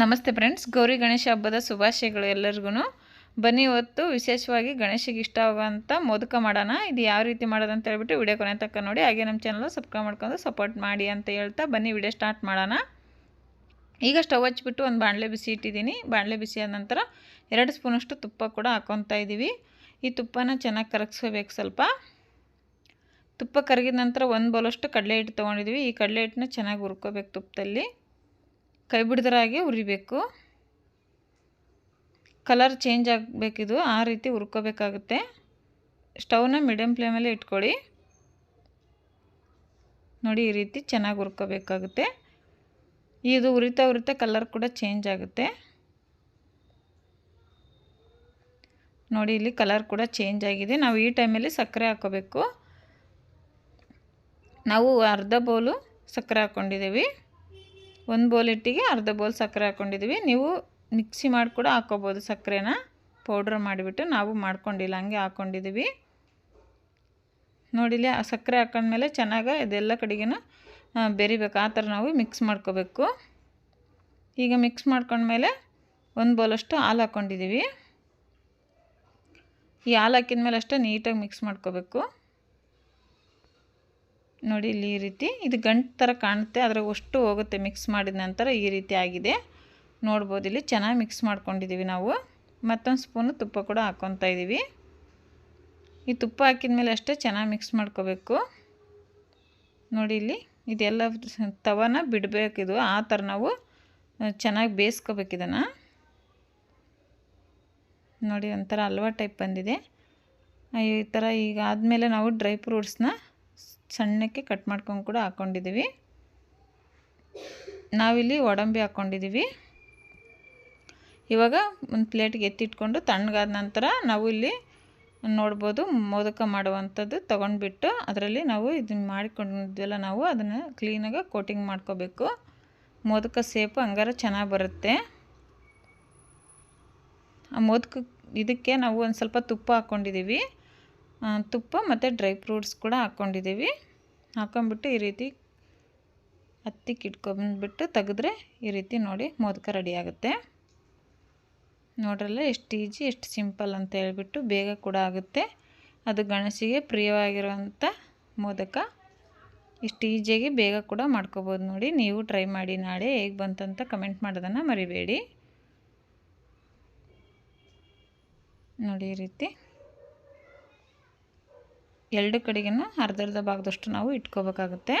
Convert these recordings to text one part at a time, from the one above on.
ನಮಸ್ತೆ ಫ್ರೆಂಡ್ಸ್, ಗೌರಿ ಗಣೇಶ ಹಬ್ಬದ ಶುಭಾಶಯಗಳು ಎಲ್ಲರಿಗೂ ಬನ್ನಿ ಇವತ್ತು ವಿಶೇಷವಾಗಿ ಗಣೇಶಿಗೆ ಇಷ್ಟ ಆಗುವಂಥ ಮೋದಕ ಮಾಡೋಣ. ಇದು ಯಾವ ರೀತಿ ಮಾಡೋದು ಅಂತ ಹೇಳ್ಬಿಟ್ಟು ವಿಡಿಯೋ ಕೊನೆ ತಕ್ಕ ನೋಡಿ. ಹಾಗೆ ನಮ್ಮ ಚಾನಲ್ ಸಬ್ಸ್ಕ್ರೈಬ್ ಮಾಡ್ಕೊಂಡು ಸಪೋರ್ಟ್ ಮಾಡಿ ಅಂತ ಹೇಳ್ತಾ ಬನ್ನಿ ವಿಡಿಯೋ ಸ್ಟಾರ್ಟ್ ಮಾಡೋಣ. ಈಗ ಸ್ಟವ್ ಹಚ್ಬಿಟ್ಟು ಒಂದು ಬಾಣಲೆ ಬಿಸಿ ಇಟ್ಟಿದ್ದೀನಿ. ಬಾಣಲೆ ಬಿಸಿ ಆದ ನಂತರ ಎರಡು ಸ್ಪೂನಷ್ಟು ತುಪ್ಪ ಕೂಡ ಹಾಕ್ಕೊತಾ ಇದ್ದೀವಿ. ಈ ತುಪ್ಪನ ಚೆನ್ನಾಗಿ ಕರಗಿಸ್ಕೋಬೇಕು ಸ್ವಲ್ಪ. ತುಪ್ಪ ಕರಗಿದ ನಂತರ ಒಂದು ಬೌಲಷ್ಟು ಕಡಲೆ ಹಿಟ್ಟು ತೊಗೊಂಡಿದ್ವಿ ಈ ಕಡಲೆ ಹಿಟ್ಟನ್ನ ಚೆನ್ನಾಗಿ ಹುರ್ಕೋಬೇಕು ತುಪ್ಪದಲ್ಲಿ. ಕೈ ಹಾಗೆ ಉರಿಬೇಕು. ಕಲರ್ ಚೇಂಜ್ ಆಗಬೇಕಿದು, ಆ ರೀತಿ ಹುರ್ಕೋಬೇಕಾಗುತ್ತೆ. ಸ್ಟವ್ನ ಮೀಡಿಯಮ್ ಫ್ಲೇಮಲ್ಲಿ ಇಟ್ಕೊಳ್ಳಿ. ನೋಡಿ, ಈ ರೀತಿ ಚೆನ್ನಾಗಿ ಹುರ್ಕೋಬೇಕಾಗುತ್ತೆ. ಇದು ಉರಿತಾ ಉರಿತಾ ಕಲರ್ ಕೂಡ ಚೇಂಜ್ ಆಗುತ್ತೆ. ನೋಡಿ, ಇಲ್ಲಿ ಕಲರ್ ಕೂಡ ಚೇಂಜ್ ಆಗಿದೆ. ನಾವು ಈ ಟೈಮಲ್ಲಿ ಸಕ್ಕರೆ ಹಾಕೋಬೇಕು. ನಾವು ಅರ್ಧ ಬೌಲು ಸಕ್ಕರೆ ಹಾಕ್ಕೊಂಡಿದ್ದೀವಿ ಒಂದು ಬೌಲ್ ಇಟ್ಟಿಗೆ ಅರ್ಧ ಬೌಲ್ ಸಕ್ಕರೆ ಹಾಕ್ಕೊಂಡಿದ್ದೀವಿ ನೀವು ಮಿಕ್ಸಿ ಮಾಡಿ ಕೂಡ ಹಾಕ್ಕೋಬೋದು ಸಕ್ಕರೆನ. ಪೌಡ್ರ್ ಮಾಡಿಬಿಟ್ಟು ನಾವು ಮಾಡ್ಕೊಂಡಿಲ್ಲ, ಹಂಗೆ ಹಾಕ್ಕೊಂಡಿದ್ದೀವಿ ನೋಡಿಲಿ ಆ ಸಕ್ಕರೆ ಹಾಕೊಂಡ್ಮೇಲೆ ಚೆನ್ನಾಗಿ ಇದೆಲ್ಲ ಕಡೆಗೂ ಬೆರಿಬೇಕು. ಆ ಥರ ನಾವು ಮಿಕ್ಸ್ ಮಾಡ್ಕೋಬೇಕು. ಈಗ ಮಿಕ್ಸ್ ಮಾಡ್ಕೊಂಡ್ಮೇಲೆ ಒಂದು ಬೌಲಷ್ಟು ಹಾಲು ಹಾಕ್ಕೊಂಡಿದ್ದೀವಿ ಈ ಹಾಲು ಹಾಕಿದ ಅಷ್ಟೇ ನೀಟಾಗಿ ಮಿಕ್ಸ್ ಮಾಡ್ಕೋಬೇಕು. ನೋಡಿ ಇಲ್ಲಿ ಈ ರೀತಿ ಇದು ಗಂಟು ಥರ ಕಾಣುತ್ತೆ ಅದರ ಅಷ್ಟು ಹೋಗುತ್ತೆ, ಮಿಕ್ಸ್ ಮಾಡಿದ ನಂತರ ಈ ರೀತಿ ಆಗಿದೆ. ನೋಡ್ಬೋದು ಇಲ್ಲಿ ಚೆನ್ನಾಗಿ ಮಿಕ್ಸ್ ಮಾಡ್ಕೊಂಡಿದ್ದೀವಿ ನಾವು. ಮತ್ತೊಂದು ಸ್ಪೂನು ತುಪ್ಪ ಕೂಡ ಹಾಕ್ಕೊತಾ ಇದ್ದೀವಿ ಈ ತುಪ್ಪ ಹಾಕಿದ ಮೇಲೆ ಅಷ್ಟೇ ಚೆನ್ನಾಗಿ ಮಿಕ್ಸ್ ಮಾಡ್ಕೋಬೇಕು. ನೋಡಿ ಇಲ್ಲಿ ಇದೆಲ್ಲ ತವನ ಬಿಡಬೇಕಿದು ಆ ಥರ ನಾವು ಚೆನ್ನಾಗಿ ಬೇಯಿಸ್ಕೋಬೇಕು ಇದನ್ನು. ನೋಡಿ ಒಂಥರ ಹಲ್ವಾ ಟೈಪ್ ಬಂದಿದೆ. ಈ ಥರ ಈಗ ಆದಮೇಲೆ ನಾವು ಡ್ರೈ ಫ್ರೂಟ್ಸ್ನ ಸಣ್ಣಕ್ಕೆ ಕಟ್ ಮಾಡ್ಕೊಂಡು ಕೂಡ ಹಾಕ್ಕೊಂಡಿದ್ದೀವಿ ನಾವಿಲ್ಲಿ ಒಡಂಬಿ ಹಾಕ್ಕೊಂಡಿದ್ದೀವಿ ಇವಾಗ ಒಂದು ಪ್ಲೇಟ್ಗೆ ಎತ್ತಿಟ್ಕೊಂಡು ತಣ್ಣಗಾದ ನಂತರ ನಾವು ಇಲ್ಲಿ ನೋಡ್ಬೋದು ಮೋದಕ ಮಾಡುವಂಥದ್ದು ತೊಗೊಂಡ್ಬಿಟ್ಟು ಅದರಲ್ಲಿ ನಾವು ಇದನ್ನು ಮಾಡಿಕೊಂಡಿದ್ದೆಲ್ಲ ನಾವು ಅದನ್ನು ಕ್ಲೀನಾಗಿ ಕೋಟಿಂಗ್ ಮಾಡ್ಕೋಬೇಕು. ಮೋದಕ ಸೇಪು ಹಂಗಾರ ಚೆನ್ನಾಗಿ ಬರುತ್ತೆ. ಆ ಮೋದಕ ಇದಕ್ಕೆ ನಾವು ಒಂದು ಸ್ವಲ್ಪ ತುಪ್ಪ ಹಾಕ್ಕೊಂಡಿದ್ದೀವಿ ತುಪ್ಪ ಮತ್ತು ಡ್ರೈ ಫ್ರೂಟ್ಸ್ ಕೂಡ ಹಾಕ್ಕೊಂಡಿದ್ದೀವಿ ಹಾಕೊಂಬಿಟ್ಟು ಈ ರೀತಿ ಹತ್ತಿಕ್ಕೆ ಇಟ್ಕೊಂಡ್ಬಿಟ್ಟು ತೆಗೆದ್ರೆ ಈ ರೀತಿ ನೋಡಿ ಮೋದಕ ರೆಡಿ ಆಗುತ್ತೆ. ನೋಡ್ರಲ್ಲ ಎಷ್ಟು ಈಜಿ, ಎಷ್ಟು ಸಿಂಪಲ್ ಅಂತ ಹೇಳ್ಬಿಟ್ಟು ಬೇಗ ಕೂಡ ಆಗುತ್ತೆ. ಅದು ಗಣಸಿಗೆ ಪ್ರಿಯವಾಗಿರುವಂಥ ಮೋದಕ. ಇಷ್ಟು ಈಜಿಯಾಗಿ ಬೇಗ ಕೂಡ ಮಾಡ್ಕೋಬೋದು ನೋಡಿ. ನೀವು ಟ್ರೈ ಮಾಡಿ ನಾಳೆ ಹೇಗೆ ಬಂತಂತ ಕಮೆಂಟ್ ಮಾಡೋದನ್ನು ಮರಿಬೇಡಿ. ನೋಡಿ ಈ ರೀತಿ. ಎರಡು ಕಡೆಗೂ ಅರ್ಧ ಅರ್ಧ ಭಾಗದಷ್ಟು ನಾವು ಇಟ್ಕೋಬೇಕಾಗುತ್ತೆ.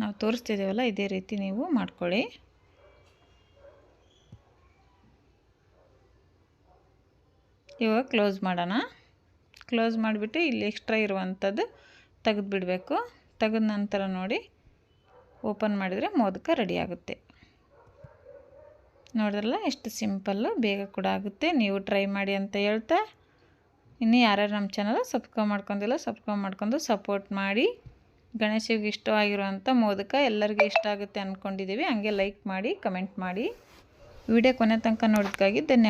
ನಾವು ತೋರಿಸ್ತಿದ್ದೀವಲ್ಲ, ಇದೇ ರೀತಿ ನೀವು ಮಾಡ್ಕೊಳ್ಳಿ. ಇವಾಗ ಕ್ಲೋಸ್ ಮಾಡೋಣ. ಕ್ಲೋಸ್ ಮಾಡಿಬಿಟ್ಟು ಇಲ್ಲಿ ಎಕ್ಸ್ಟ್ರಾ ಇರುವಂಥದ್ದು ತೆಗೆದುಬಿಡಬೇಕು. ತೆಗೆದ ನಂತರ ನೋಡಿ, ಓಪನ್ ಮಾಡಿದರೆ ಮೋದಕ ರೆಡಿ ಆಗುತ್ತೆ. ನೋಡಿದ್ರಲ್ಲ, ಎಷ್ಟು ಸಿಂಪಲ್ಲು, ಬೇಗ ಕೂಡ ಆಗುತ್ತೆ. ನೀವು ಟ್ರೈ ಮಾಡಿ ಅಂತ ಹೇಳ್ತಾ ಇನ್ನು ಯಾರ್ಯಾರು ನಮ್ಮ ಚಾನಲ್ ಸಬ್ಸ್ಕ್ರೈಬ್ ಮಾಡ್ಕೊಂಡಿಲ್ಲ ಸಬ್ಸ್ಕ್ರೈಬ್ ಮಾಡ್ಕೊಂಡು ಸಪೋರ್ಟ್ ಮಾಡಿ. ಗಣೇಶಿಗೆ ಇಷ್ಟವಾಗಿರುವಂಥ ಮೋದಕ ಎಲ್ಲರಿಗೂ ಇಷ್ಟ ಆಗುತ್ತೆ ಅಂದ್ಕೊಂಡಿದ್ದೀವಿ ಹಂಗೆ ಲೈಕ್ ಮಾಡಿ ಕಮೆಂಟ್ ಮಾಡಿ. ವಿಡಿಯೋ ಕೊನೆ ತನಕ ನೋಡೋದಕ್ಕಾಗಿ ಧನ್ಯವಾದ.